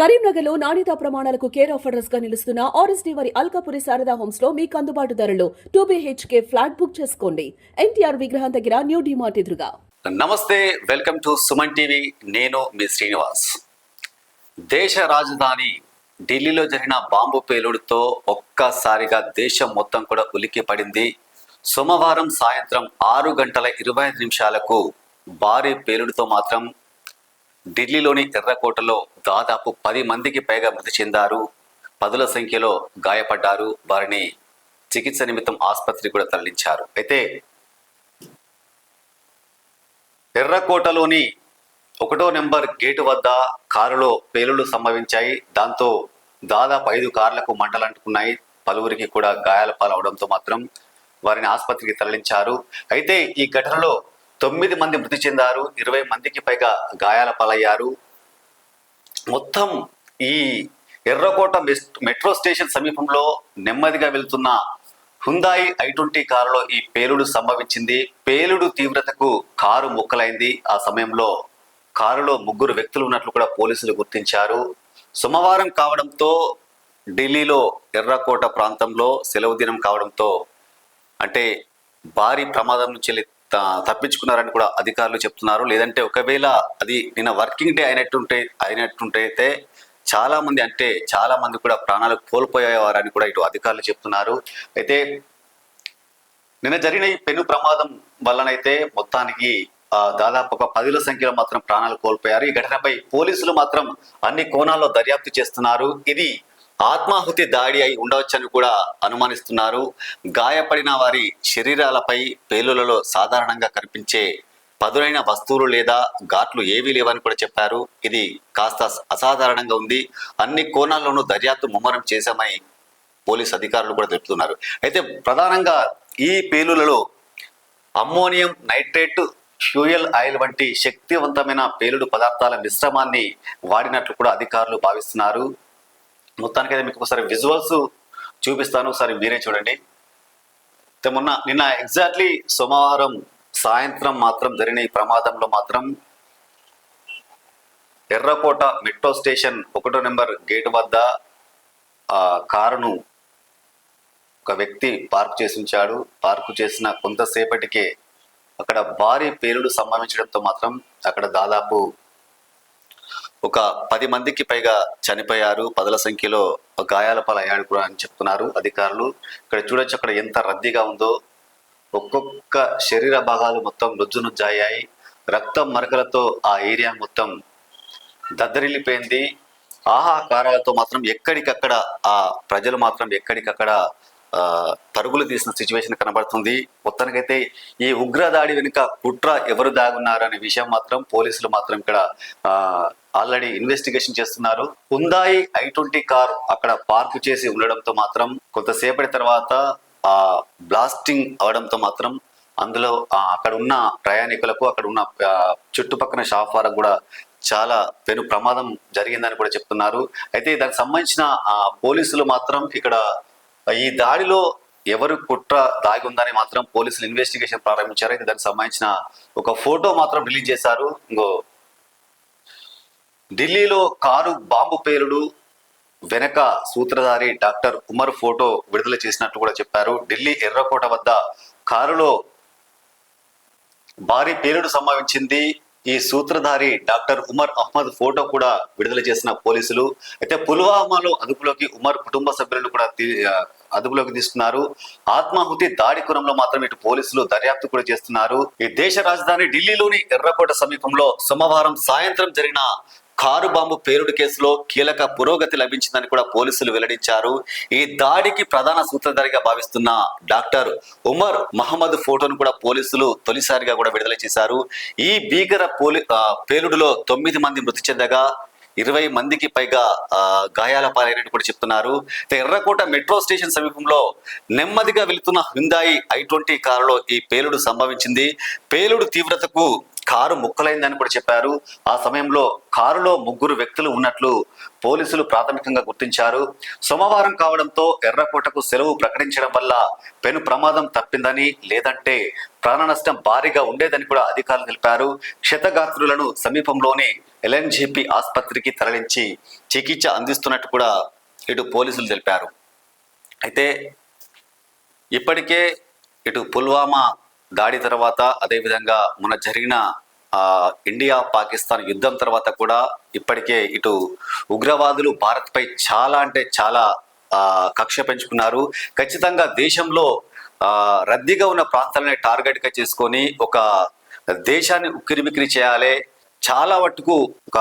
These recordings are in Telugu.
కరీంనగర్లో నాణ్యతా ప్రమాణాలకు కేర్ ఆఫ్గా నిలుస్తున్న ఆర్ఎస్డీ వారి అల్కాపురి శారదా హోమ్స్లో మీకు అందుబాటు ధరలో టూ బీహెచ్కే ఫ్లాట్ బుక్ చేసుకోండి. ఎన్టీఆర్ విగ్రహం దగ్గర న్యూ డిమార్ట్ ఎదురుగా. నమస్తే వెల్కమ్ టు సుమన్ టీవీ. నేను మీ శ్రీనివాస్. దేశ రాజధాని ఢిల్లీలో జరిగిన బాంబు పేలుడుతో ఒక్కసారిగా దేశం మొత్తం కూడా ఉలిక్కి పడింది. సోమవారం సాయంత్రం ఆరు గంటల ఇరవై ఐదు నిమిషాలకు భారీ పేలుడుతో మాత్రం ఢిల్లీలోని ఎర్రకోటలో దాదాపు పది మందికి పైగా మృతి చెందారు. పదుల సంఖ్యలో గాయపడ్డారు. వారిని చికిత్స నిమిత్తం ఆసుపత్రికి కూడా తరలించారు. అయితే ఎర్రకోటలోని ఒకటో నెంబర్ గేటు వద్ద కారులో పేలుళ్ళు సంభవించాయి. దాంతో దాదాపు ఐదు కార్లకు మంటలు అంటుకున్నాయి. పలువురికి కూడా గాయాల పాలవడంతో మాత్రం వారిని ఆసుపత్రికి తరలించారు. అయితే ఈ ఘటనలో తొమ్మిది మంది మృతి చెందారు ఇరవై మందికి పైగా గాయాల పాలయ్యారు. మొత్తం ఈ ఎర్రకోట మెస్- మెట్రో స్టేషన్ సమీపంలో నెమ్మదిగా వెళ్తున్న హుందాయి ఐ ట్వంటీ కారులో ఈ పేలుడు సంభవించింది. పేలుడు తీవ్రతకు కారు ముక్కలైంది. ఆ సమయంలో కారులో ముగ్గురు వ్యక్తులు ఉన్నట్లు కూడా పోలీసులు గుర్తించారు. సోమవారం కావడంతో ఢిల్లీలో ఎర్రకోట ప్రాంతంలో సెలవు దినం కావడంతో అంటే భారీ ప్రమాదం నుంచి తప్పించుకున్నారని కూడా అధికారులు చెప్తున్నారు. లేదంటే ఒకవేళ అది నిన్న వర్కింగ్ డే అయినట్టుంటే అయినట్టుంటే అయితే చాలా మంది అంటే చాలా మంది కూడా ప్రాణాలు కోల్పోయేవారని కూడా ఇటు అధికారులు చెప్తున్నారు. అయితే నిన్న జరిగిన ఈ పెను ప్రమాదం వల్లనైతే మొత్తానికి దాదాపు ఒక పదిల సంఖ్యలో మాత్రం ప్రాణాలు కోల్పోయారు. ఈ ఘటనపై పోలీసులు మాత్రం అన్ని కోణాల్లో దర్యాప్తు చేస్తున్నారు. ఇది ఆత్మాహుతి దాడి అయి ఉండవచ్చని కూడా అనుమానిస్తున్నారు. గాయపడిన వారి శరీరాలపై పేలులలో సాధారణంగా కనిపించే పదునైన వస్తువులు లేదా ఘాట్లు ఏవీ లేవని కూడా చెప్పారు. ఇది కాస్త అసాధారణంగా ఉంది. అన్ని కోణాల్లోనూ దర్యాప్తు ముమ్మరం చేశామని పోలీస్ అధికారులు కూడా తెలుపుతున్నారు. అయితే ప్రధానంగా ఈ పేలులలో అమ్మోనియం నైట్రేట్ ఫ్యూయల్ ఆయిల్ వంటి శక్తివంతమైన పేలుడు పదార్థాల మిశ్రమాన్ని వాడినట్లు కూడా అధికారులు భావిస్తున్నారు. మొత్తానికైతే మీకు ఒకసారి విజువల్స్ చూపిస్తాను ఒకసారి మీరే చూడండి. అయితే మొన్న నిన్న ఎగ్జాక్ట్లీ సోమవారం సాయంత్రం మాత్రం జరిగిన ఈ ప్రమాదంలో మాత్రం ఎర్రకోట మెట్రో స్టేషన్ ఒకటో నెంబర్ గేట్ వద్ద ఆ కారును ఒక వ్యక్తి పార్క్ చేసి ఉంచాడు. పార్కు చేసిన కొంతసేపటికే అక్కడ భారీ పేలుడు సంభవించడంతో మాత్రం అక్కడ దాదాపు ఒక పది మందికి పైగా చనిపోయారు. పదుల సంఖ్యలో గాయాల పాలయ్యాడు కూడా అని చెప్తున్నారు అధికారులు. ఇక్కడ చూడొచ్చు అక్కడ ఎంత రద్దీగా ఉందో. ఒక్కొక్క శరీర భాగాలు మొత్తం నుజ్జు రక్తం మరకలతో ఆ ఏరియా మొత్తం దద్దరిల్లిపోయింది. ఆహాకారాలతో మాత్రం ఎక్కడికక్కడ ఆ ప్రజలు మాత్రం ఎక్కడికక్కడ పరుగులు తీసిన సిచ్యువేషన్ కనబడుతుంది. మొత్తానికైతే ఈ ఉగ్రదాడి వెనుక కుట్ర ఎవరు దాగున్నారనే విషయం మాత్రం పోలీసులు మాత్రం ఇక్కడ ఆల్రెడీ ఇన్వెస్టిగేషన్ చేస్తున్నారు. హుందాయి ఐ ట్వంటీ కార్ అక్కడ పార్క్ చేసి ఉండడంతో మాత్రం కొంతసేపటి తర్వాత ఆ బ్లాస్టింగ్ అవడంతో మాత్రం అందులో అక్కడ ఉన్న ప్రయాణికులకు అక్కడ ఉన్న చుట్టుపక్కల షాప్ వారికి కూడా చాలా పెను ప్రమాదం జరిగిందని కూడా చెప్తున్నారు. అయితే దానికి సంబంధించిన ఆ, పోలీసులు మాత్రం ఇక్కడ ఈ దాడిలో ఎవరు కుట్ర దాగి ఉందని మాత్రం పోలీసులు ఇన్వెస్టిగేషన్ ప్రారంభించారు. అయితే దానికి సంబంధించిన ఒక ఫోటో మాత్రం రిలీజ్ చేశారు. ఇంకో ఢిల్లీలో కారు బాంబు పేలుడు వెనక సూత్రధారి డాక్టర్ ఉమర్ ఫోటో విడుదల చేసినట్లు కూడా చెప్పారు. ఢిల్లీ ఎర్రకోట వద్ద కారులో భారీ పేలుడు సంభవించింది. ఈ సూత్రధారి డాక్టర్ ఉమర్ అహ్మద్ ఫోటో కూడా విడుదల చేసిన పోలీసులు. అయితే పుల్వామాలో అదుపులోకి ఉమర్ కుటుంబ సభ్యులను కూడా అదుపులోకి తీసుకున్నారు. ఆత్మాహుతి దాడి కురంలో మాత్రం ఇటు పోలీసులు దర్యాప్తు కూడా చేస్తున్నారు. ఈ దేశ రాజధాని ఢిల్లీలోని ఎర్రకోట సమీపంలో సోమవారం సాయంత్రం జరిగిన కారు బాంబు పేలుడు కేసులో కీలక పురోగతి లభించిందని కూడా పోలీసులు వెల్లడించారు. ఈ దాడికి ప్రధాన సూత్రధారిగా భావిస్తున్న డాక్టర్ ఉమర్ మహమ్మద్ ఫోటోను కూడా పోలీసులు తొలిసారిగా కూడా విడుదల చేశారు. ఈ భీకర పోలీ పేలుడులో తొమ్మిది మంది మృతి చెందగా ఇరవై మందికి పైగా గాయాల పాలైనట్టు కూడా చెప్తున్నారు. ఎర్రకోట మెట్రో స్టేషన్ సమీపంలో నెమ్మదిగా వెళుతున్న హ్యుందాయి ఐ ట్వంటీ కారులో ఈ పేలుడు సంభవించింది. పేలుడు తీవ్రతకు కారు ముక్కలైందని కూడా చెప్పారు. ఆ సమయంలో కారులో ముగ్గురు వ్యక్తులు ఉన్నట్లు పోలీసులు ప్రాథమికంగా గుర్తించారు. సోమవారం కావడంతో ఎర్రకోటకు సెలవు ప్రకటించడం వల్ల పెను ప్రమాదం తప్పిందని లేదంటే ప్రాణ నష్టం భారీగా ఉండేదని కూడా అధికారులు తెలిపారు. క్షతగాత్రులను సమీపంలోని ఎల్ఎన్జీపీ ఆసుపత్రికి తరలించి చికిత్స అందిస్తున్నట్టు కూడా ఇటు పోలీసులు తెలిపారు. అయితే ఇప్పటికే ఇటు పుల్వామా దాడి తర్వాత అదేవిధంగా మొన్న జరిగిన ఇండియా పాకిస్తాన్ యుద్ధం తర్వాత కూడా ఇప్పటికే ఇటు ఉగ్రవాదులు భారత్పై చాలా అంటే చాలా కక్ష పెంచుకున్నారు. ఖచ్చితంగా దేశంలో రద్దీగా ఉన్న ప్రాంతాలనే టార్గెట్గా చేసుకొని ఒక దేశాన్ని ఉక్కిరిబిక్కిరి చేయాలి చాలా మట్టుకు ఒక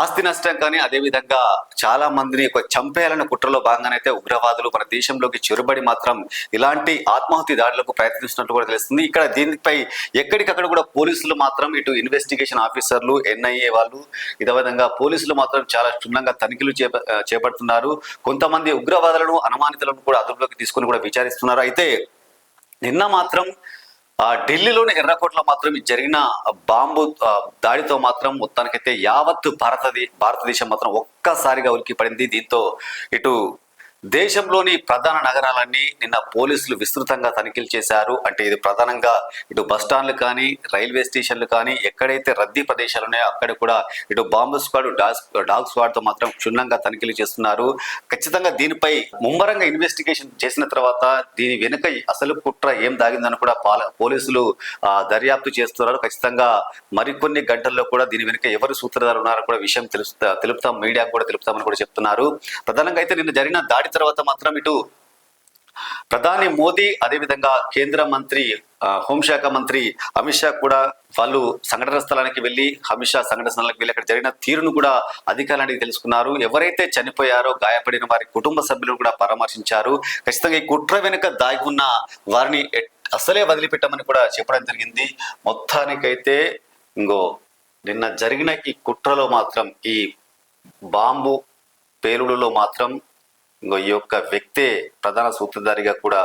ఆస్తి నష్టం కానీ అదేవిధంగా చాలా మందిని ఒక చంపేయాలన్న కుట్రలో భాగంగానైతే ఉగ్రవాదులు మన దేశంలోకి చొరబడి మాత్రం ఇలాంటి ఆత్మాహుతి దాడులకు ప్రయత్నిస్తున్నట్టు కూడా తెలుస్తుంది. ఇక్కడ దీనిపై ఎక్కడికక్కడ కూడా పోలీసులు మాత్రం ఇటు ఇన్వెస్టిగేషన్ ఆఫీసర్లు ఎన్ఐఏ వాళ్ళు ఇదే విధంగా పోలీసులు మాత్రం చాలా క్షుణ్ణంగా తనిఖీలు చేపడుతున్నారు. కొంతమంది ఉగ్రవాదులను అనుమానితులను కూడా అదుపులోకి తీసుకొని కూడా విచారిస్తున్నారు. అయితే నిన్న మాత్రం ఢిల్లీలోని ఎర్రకోటలో మాత్రం జరిగిన బాంబు దాడితో మాత్రం మొత్తానికైతే యావత్తు భారతదే భారతదేశం మాత్రం ఒక్కసారిగా ఉలికి పడింది దీంతో ఇటు దేశంలోని ప్రధాన నగరాలన్నీ నిన్న పోలీసులు విస్తృతంగా తనిఖీలు చేశారు. అంటే ఇది ప్రధానంగా ఇటు బస్ కానీ రైల్వే స్టేషన్లు కానీ ఎక్కడైతే రద్దీ ప్రదేశాలు ఉన్నాయో అక్కడ కూడా ఇటు బాంబు స్క్వాడ్ డాగ్ స్క్వాడ్తో తో మాత్రం క్షుణ్ణంగా తనిఖీలు చేస్తున్నారు. ఖచ్చితంగా దీనిపై ముమ్మరంగా ఇన్వెస్టిగేషన్ చేసిన తర్వాత దీని వెనుక అసలు కుట్ర ఏం దాగిందని కూడా పాల- పోలీసులు దర్యాప్తు చేస్తున్నారు. ఖచ్చితంగా మరికొన్ని గంటల్లో కూడా దీని వెనుక ఎవరు సూత్రధారులు ఉన్నారో కూడా విషయం తెలుస్తా తెలుపుతాం. మీడియాకు కూడా తెలుపుతామని కూడా చెప్తున్నారు. ప్రధానంగా అయితే నిన్న జరిగిన దాడి తర్వాత మాత్రం ఇటు ప్రధాని మోదీ అదేవిధంగా కేంద్ర మంత్రి హోంశాఖ మంత్రి అమిత్ షా కూడా వాళ్ళు సంఘటన స్థలానికి వెళ్ళి అమిత్ షా సంఘటన స్థలానికి వెళ్ళి అక్కడ జరిగిన తీరును కూడా అధికారులని తెలుసుకున్నారు. ఎవరైతే చనిపోయారో గాయపడిన వారి కుటుంబ సభ్యులను కూడా పరామర్శించారు. ఖచ్చితంగా ఈ కుట్ర వెనుక దాగి ఉన్న వారిని అసలే వదిలిపెట్టమని కూడా చెప్పడం జరిగింది. మొత్తానికైతే ఇంకో నిన్న జరిగిన ఈ కుట్రలో మాత్రం ఈ బాంబు పేలుడులో మాత్రం ఇంకో ఈ యొక్క వ్యక్తే ప్రధాన సూత్రధారిగా కూడా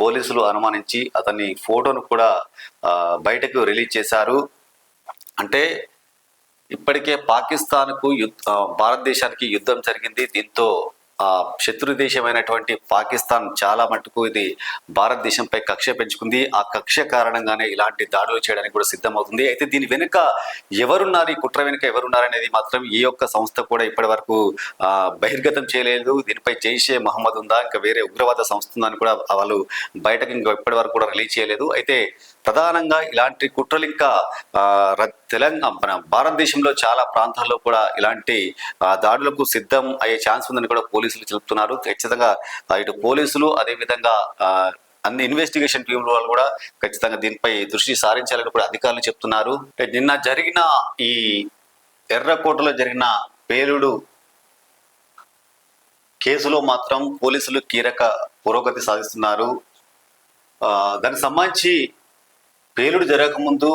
పోలీసులు అనుమానించి అతని ఫోటోను కూడా బయటకు రిలీజ్ చేశారు. అంటే ఇప్పటికే పాకిస్తాన్కు యుద్ధ భారతదేశానికి యుద్ధం జరిగింది. దీంతో ఆ శత్రు దేశమైనటువంటి పాకిస్తాన్ చాలా మటుకు ఇది భారతదేశంపై కక్ష పెంచుకుంది. ఆ కక్ష కారణంగానే ఇలాంటి దాడులు చేయడానికి కూడా సిద్ధమవుతుంది. అయితే దీని వెనుక ఎవరున్నారు? ఈ కుట్ర వెనుక ఎవరున్నారు అనేది మాత్రం ఈ యొక్క సంస్థ కూడా ఇప్పటి వరకు బహిర్గతం చేయలేదు. దీనిపై జైషే మహమ్మద్ ఉందా? ఇంకా వేరే ఉగ్రవాద సంస్థ ఉందా అని కూడా వాళ్ళు బయటకు ఇంకా ఇప్పటి వరకు కూడా రిలీజ్ చేయలేదు. అయితే ప్రధానంగా ఇలాంటి కుట్రలు ఇంకా తెలంగాణ మన భారతదేశంలో చాలా ప్రాంతాల్లో కూడా ఇలాంటి దాడులకు సిద్ధం అయ్యే ఛాన్స్ ఉందని కూడా పోలీసులు చెబుతున్నారు. ఖచ్చితంగా ఇటు పోలీసులు అదేవిధంగా అన్ని ఇన్వెస్టిగేషన్ టీంల వాళ్ళు కూడా ఖచ్చితంగా దీనిపై దృష్టి సారించాలని కూడా అధికారులు చెప్తున్నారు. నిన్న జరిగిన ఈ ఎర్రకోటలో జరిగిన పేలుడు కేసులో మాత్రం పోలీసులు కీలక పురోగతి సాధిస్తున్నారు. దానికి సంబంధించి పేలుడు జరగకముందు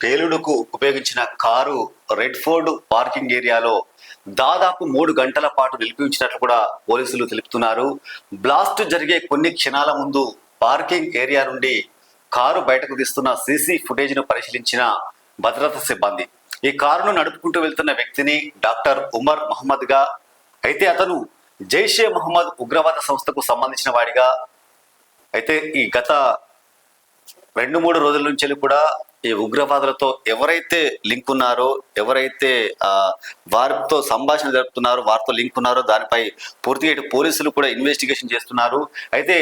పేలుడుకు ఉపయోగించిన కారు రెడ్ ఫోర్డ్ పార్కింగ్ ఏరియాలో దాదాపు మూడు గంటల పాటు నిలిపించినట్లు కూడా పోలీసులు తెలుపుతున్నారు. బ్లాస్ట్ జరిగే కొన్ని క్షణాల ముందు పార్కింగ్ ఏరియా నుండి కారు బయటకు తీస్తున్న సీసీ ఫుటేజ్ను పరిశీలించిన భద్రతా సిబ్బంది. ఈ కారును నడుపుకుంటూ వెళ్తున్న వ్యక్తిని డాక్టర్ ఉమర్ మహమ్మద్గా అయితే అతను జైషే మహమ్మద్ ఉగ్రవాద సంస్థకు సంబంధించిన వాడిగా అయితే ఈ గత రెండు మూడు రోజుల నుంచి కూడా ఈ ఉగ్రవాదులతో ఎవరైతే లింక్ ఉన్నారో ఎవరైతే ఆ, వారితో సంభాషణ జరుపుతున్నారో వారితో లింక్ ఉన్నారో దానిపై పూర్తిగా ఇటు పోలీసులు కూడా ఇన్వెస్టిగేషన్ చేస్తున్నారు. అయితే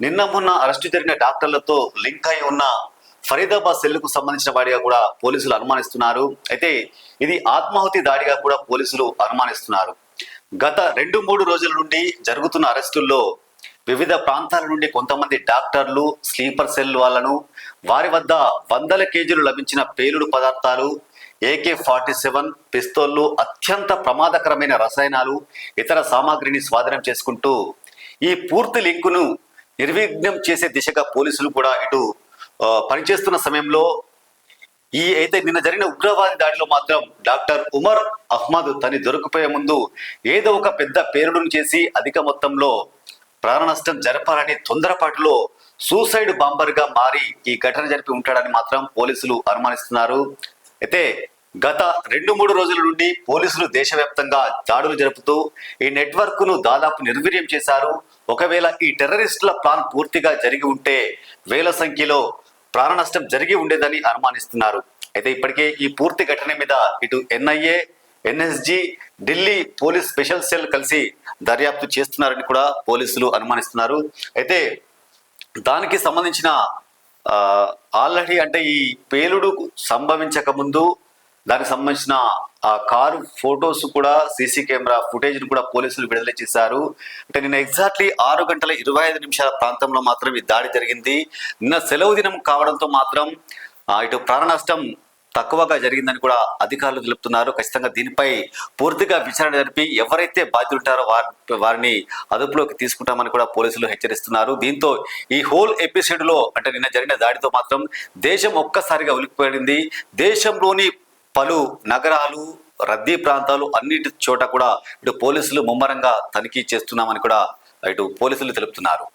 నిన్న మొన్న అరెస్టు జరిగిన డాక్టర్లతో లింక్ అయి ఉన్న ఫరీదాబాద్ సెల్లుకు సంబంధించిన వాడిగా కూడా పోలీసులు అనుమానిస్తున్నారు. అయితే ఇది ఆత్మాహుతి దాడిగా కూడా పోలీసులు అనుమానిస్తున్నారు. గత రెండు మూడు రోజుల నుండి జరుగుతున్న అరెస్టుల్లో వివిధ ప్రాంతాల నుండి కొంతమంది డాక్టర్లు స్లీపర్ సెల్ వాళ్ళను వారి వద్ద వందల కేజీలు లభించిన పేలుడు పదార్థాలు ఏకే ఫార్టీ సెవెన్ పిస్తోళ్ళు అత్యంత ప్రమాదకరమైన రసాయనాలు ఇతర సామాగ్రిని స్వాధీనం చేసుకుంటూ ఈ పూర్తి లింకును నిర్విఘ్నం చేసే దిశగా పోలీసులు కూడా ఇటు పనిచేస్తున్న సమయంలో ఈ అయితే నిన్న జరిగిన ఉగ్రవాది దాడిలో మాత్రం డాక్టర్ ఉమర్ అహ్మద్ తని దొరికిపోయే ముందు ఏదో ఒక పెద్ద పేరుడును చేసి అధిక మొత్తంలో ప్రాణనష్టం జరపాలని తొందరపాటులో సూసైడ్ బాంబర్గా మారి ఈ ఘటన జరిపి ఉంటాడని మాత్రం పోలీసులు అనుమానిస్తున్నారు. అయితే గత రెండు మూడు రోజుల నుండి పోలీసులు దేశవ్యాప్తంగా దాడులు జరుపుతూ ఈ నెట్వర్క్ను దాదాపు నిర్వీర్యం చేశారు. ఒకవేళ ఈ టెర్రరిస్టుల ప్లాన్ పూర్తిగా జరిగి ఉంటే వేల సంఖ్యలో ప్రాణ నష్టం జరిగి ఉండేదని అనుమానిస్తున్నారు. అయితే ఇప్పటికే ఈ పూర్తి ఘటన మీద ఇటు NIA NSG Delhi police special cell కలిసి దర్యాప్తు చేస్తున్నారని కూడా పోలీసులు అనుమానిస్తున్నారు. అయితే దానికి సంబంధించిన ఆల్రెడీ అంటే ఈ పేలుడు సంభవించక ముందు దానికి సంబంధించిన ఆ కారు ఫొటోస్ కూడా సీసీ కెమెరా ఫుటేజ్ను కూడా పోలీసులు విడుదల చేశారు. అంటే నిన్న ఎగ్జాక్ట్లీ ఆరు గంటల ఇరవై ఐదు నిమిషాల ప్రాంతంలో మాత్రం ఈ దాడి జరిగింది. నిన్న సెలవు దినం కావడంతో మాత్రం ఇటు ప్రాణ నష్టం తక్కువగా జరిగిందని కూడా అధికారులు తెలుపుతున్నారు. ఖచ్చితంగా దీనిపై పూర్తిగా విచారణ జరిపి ఎవరైతే బాధ్యులుంటారో వారి వారిని అదుపులోకి తీసుకుంటామని కూడా పోలీసులు హెచ్చరిస్తున్నారు. దీంతో ఈ హోల్ ఎపిసోడ్లో అంటే నిన్న జరిగిన దాడితో మాత్రం దేశం ఒక్కసారిగా ఉలిక్కిపడింది. దేశంలోని పలు నగరాలు రద్దీ ప్రాంతాలు అన్నిటి చోట కూడా ఇటు పోలీసులు ముమ్మరంగా తనిఖీ చేస్తున్నామని కూడా ఇటు పోలీసులు తెలుపుతున్నారు.